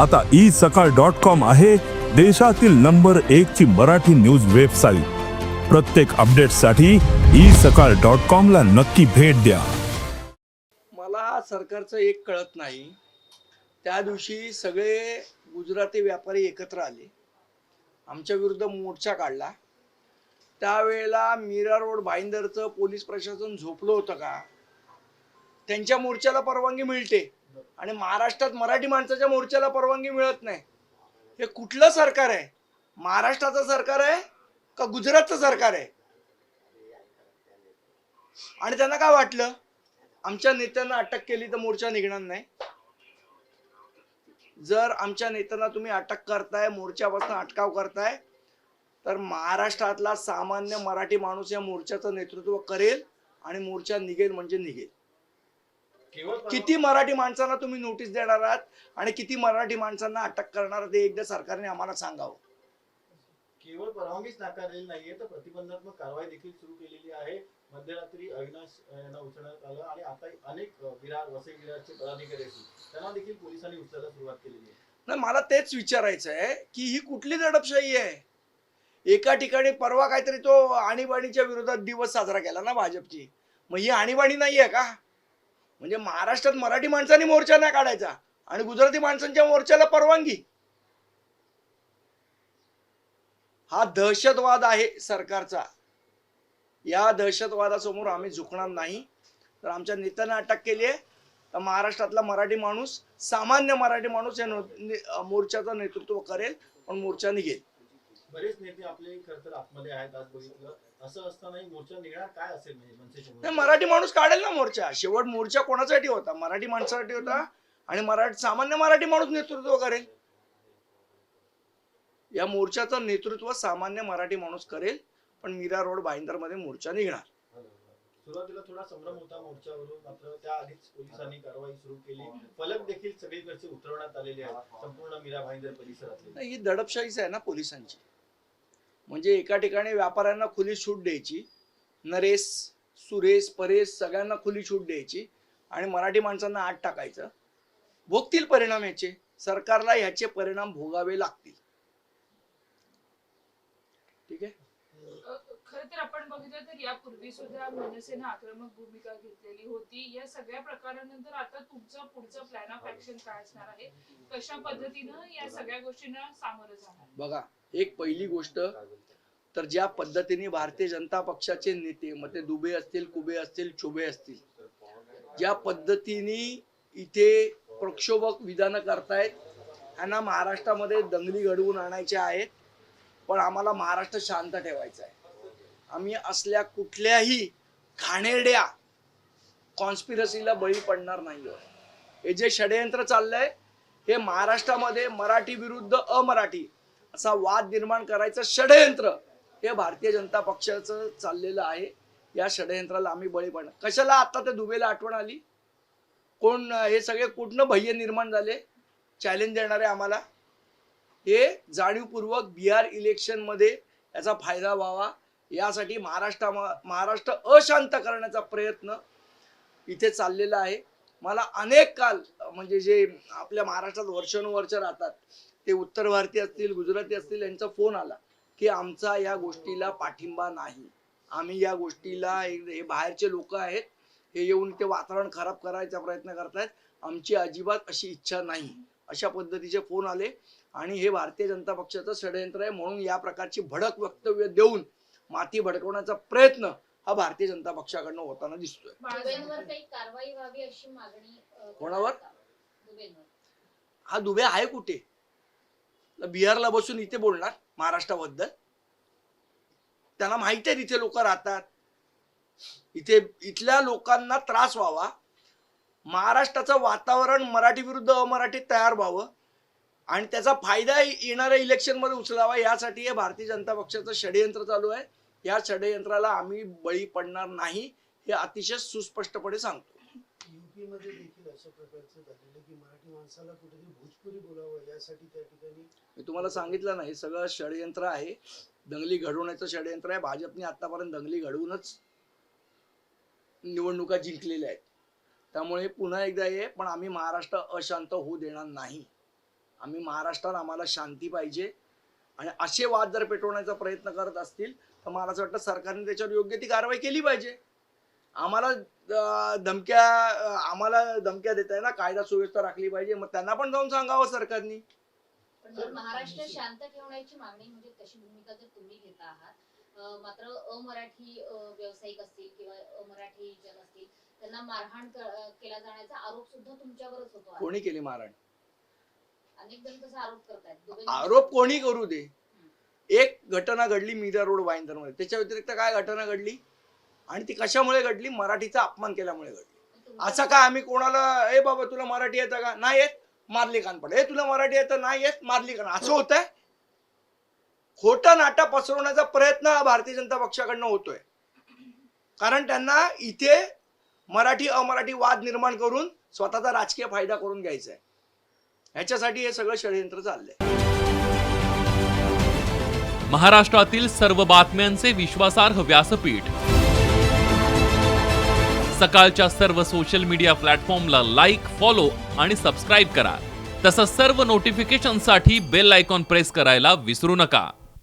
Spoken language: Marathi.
आता ई सकाळ डॉट कॉम आहे देशातील नंबर एक ची मराठी न्यूज वेबसाईट. प्रत्येक अपडेटसाठी ई सकाळ डॉट कॉम ला नक्की भेट द्या. मला सरकारचं एक कळत नाही. त्या दिवशी सगळे गुजराती व्यापारी एकत्र आले. आमच्या विरुद्ध मोर्चा काढला. त्यावेळेला मीरा रोड भाईंदरचं पोलीस प्रशासन झोपलं होतं का? त्यांच्या मोर्चाला परवानगी मिळते. आणि महाराष्ट्रात मराठी माणसाच्या मोर्चाला परवानगी मिळत नाही. हे कुठलं सरकार आहे? महाराष्ट्राचं सरकार आहे का गुजरातचं सरकार आहे? आणि त्यांना काय वाटलं? आमच्या नेत्यांना अटक केली तर मोर्चा निघणार नाही. जर आमच्या नेत्यांना तुम्ही अटक करताय मोर्चापासून अटकाव करताय तर महाराष्ट्रातला सामान्य मराठी माणूस या मोर्चाचं नेतृत्व करेल आणि मोर्चा निघेल म्हणजे निघेल. किती मराठी माणसांना तुम्ही नोटीस देणार आहात आणि किती मराठी माणसांना अटक करणार हे एकदा सरकारने आम्हाला सांगावं? केवळ परवानगीच नाकारलेली नाहीये तर प्रतिबंधात्मक कारवाई देखील सुरू केलेली आहे. मध्यरात्री अविनाश यांना उचलण्यात आलं आणि आता अनेक विरार वसई विरारचे पदाधिकारी असतील त्यांना देखील पोलिसांनी उचलायला सुरुवात केलेली आहे. नाही मला तेच विचारायचं आहे की ही कुठली दडपशाही आहे? एका ठिकाणी परवा काहीतरी तो आणीबाणीच्या विरोधात दिवस साजरा केला ना भाजपची. मग ही आणीबाणी नाही आहे का? म्हणजे महाराष्ट्रात मराठी माणसांनी मोर्चा नाही काढायचा आणि गुजराती माणसांच्या मोर्चाला परवानगी. हा दहशतवाद आहे सरकारचा. या दहशतवादासमोर आम्ही झुकणार नाही. तर आमच्या नेत्यांना अटक केली आहे. तर महाराष्ट्रातला मराठी माणूस सामान्य मराठी माणूस या नो- मोर्चाचं नेतृत्व करेल पण मोर्चा निघेल. बरेच नेते आपले खर तर आतमध्ये आहेत आज बघितलं. असं असतानाही मोर्चा निघणार काय असेल म्हणजे मनसेच्या नाही? मराठी माणूस काढेल ना मोर्चा. शेवट मोर्चा कोणासाठी होता? मराठी माणसासाठी होता? आणि मराठी सामान्य मराठी माणूस नेतृत्व करेल? या मोर्चाचं नेतृत्व सामान्य मराठी माणूस करेल पण मीरा रोड भाईंदरमध्ये मोर्चा निघणार. सुरुवातीला थोडा संभ्रम होता मोर्चावरून मात्र त्या आधीच पोलिसांनी कारवाई सुरू केली. फलक देखील सगळीकडचे उतरवण्यात आलेले आहेत. संपूर्ण मीरा भाईंदर परिसरातले. नाही, ही दडपशाहीच आहे ना पोलिसांची. म्हणजे एका ठिकाणी व्यापाऱ्यांना खुली सूट द्यायची नरेश सुरेश परेश सगळ्यांना खुली सूट द्यायची आणि मराठी माणसांना आत टाकायचं. भोगतील परिणाम याचे सरकारला ह्याचे परिणाम भोगावे लागतील. ठीक आहे? खर तर आपण बघितलं तर यापूर्वी सुद्धा मनसेनं आक्रमक भूमिका घेतलेली होती. या सगळ्या प्रकारानंतर आता तुमचं पुढचं प्लॅन ऑफ ऍक्शन काय असणार आहे? कशा पद्धतीनं या सगळ्या गोष्टींना सामोरं जाणार बघा एक पहिली गोष्ट तर ज्या पद्धतीने भारतीय जनता पक्षाचे नेते मग ते दुबे असतील कुबे असतील चुबे असतील ज्या पद्धतीने इथे प्रक्षोभक विधानं करतायत यांना महाराष्ट्रामध्ये दंगली घडवून आणायच्या आहेत. पण आम्हाला महाराष्ट्र शांत ठेवायचा आहे आम्ही असल्या कुठल्याही घाणेरड्या कॉन्स्पिरसीला बळी पडणार नाही हे जे षडयंत्र चाललंय हे महाराष्ट्रामध्ये मराठी विरुद्ध अमराठी असा वाद निर्माण करायचं षडयंत्र हे भारतीय जनता पक्षाचं चाललेलं आहे. या षडयंत्राला आम्ही बळी पडणार. कशाला आता ते दुबेला आठवण आली? कोण हे सगळे कुठनं भय्य निर्माण झाले? चॅलेंज देणारे आम्हाला. हे जाणीवपूर्वक बिहार इलेक्शनमध्ये याचा फायदा व्हावा. यासाठी महाराष्ट्रा महाराष्ट्र अशांत करण्याचा प्रयत्न इथे चाललेला आहे. मला अनेक काल म्हणजे जे आपल्या महाराष्ट्रात वर्षानुवर्ष राहतात ते उत्तर भारतीय असतील गुजराती असतील यांचा फोन आला की आमचा या गोष्टीला पाठिंबा नाही. आम्ही या गोष्टीला हे हे बाहेरचे लोक आहेत हे येऊन ते वातावरण खराब करायचा प्रयत्न करतायत. आमची अजिबात अशी इच्छा नाही. अशा पद्धतीचे फोन आले. आणि हे भारतीय जनता पक्षाचं षडयंत्र आहे. म्हणून या प्रकारची भडक वक्तव्य देऊन माती भडकवण्याचा प्रयत्न हा भारतीय जनता पक्षाकडनं होताना दिसतोय. कोणावर? हा दुबे आहे कुठे? बिहारला बसून इथे बोलणार महाराष्ट्राबद्दल. त्यांना माहिती आहे तिथे लोक राहतात. इथे इथल्या लोकांना त्रास व्हावा. महाराष्ट्राचं वातावरण मराठी विरुद्ध अमराठीत तयार व्हावं आणि त्याचा फायदा येणाऱ्या इलेक्शनमध्ये उचलावा यासाठी हे भारतीय जनता पक्षाचं षडयंत्र चालू आहे. या षडयंत्राला आम्ही बळी पडणार नाही हे अतिशय सुस्पष्टपणे सांगतो. युपी मध्ये देखील अशा प्रकारचं झालेलं की मराठी माणसाला कुठेतरी भोजपुरी बोलावं यासाठी त्या ठिकाणी मी तुम्हाला सांगितलं ना हे सगळं षडयंत्र आहे. दंगली घडवण्याचं षडयंत्र आहे. भाजपने आतापर्यंत दंगली घडवूनच निवडणुका जिंकलेल्या आहेत. त्यामुळे पुन्हा एकदा हे पण आम्ही महाराष्ट्र अशांत होऊ देणार नाही. आम्ही महाराष्ट्रात आम्हाला शांती पाहिजे. आणि असे वाद जर पेटवण्याचा प्रयत्न करत असतील तर मला असं वाटतं सरकारने त्याच्यावर योग्य ती कारवाई केली पाहिजे. आम्हाला धमक्या आम्हाला धमक्या देत आहे ना कायदा सुव्यवस्था राखली पाहिजे. मग त्यांना पण जाऊन सांगावं सरकारनी. महाराष्ट्र शांत ठेवण्याची मागणी म्हणजे तशी भूमिका जर तुम्ही घेता आहात मात्र अमराठी व्यावसायिक असतील किंवा अमराठी जन असतील त्यांना मारहाण केला जाण्याचा आरोप सुद्धा तुमच्यावरच होतो. कोणी केली मारण अनेक जण तसा आरोप करतायत. दुबे- आरोप कोणी करू दे? एक घटना घडली मीरा रोड वाईंदरमध्ये त्याच्या व्यतिरिक्त काय घटना घडली? आणि ती कशामुळे घडली? मराठीचा अपमान केल्यामुळे घडली. असं काय? आम्ही कोणाला ए बाबा तुला मराठी येतं का? नाही येत. मारली कान पड ए तुला मराठी येतं? नाही येत. मारली कान असं होत आहे खोटा नाटा पसरवण्याचा प्रयत्न हा भारतीय जनता पक्षाकडनं होतोय. कारण त्यांना इथे मराठी अमराठी वाद निर्माण करून स्वतःचा राजकीय फायदा करून घ्यायचा आहे ह्याच्यासाठी हे सगळं षडयंत्र चाललंय. महाराष्ट्रातील सर्व बातम्यांचे विश्वासार्ह व्यासपीठ. सकाळच्या सर्व सोशल मीडिया प्लॅटफॉर्मला लाईक फॉलो आणि सबस्क्राईब करा. तसंच सर्व नोटिफिकेशनसाठी बेल आयकॉन प्रेस करायला विसरू नका.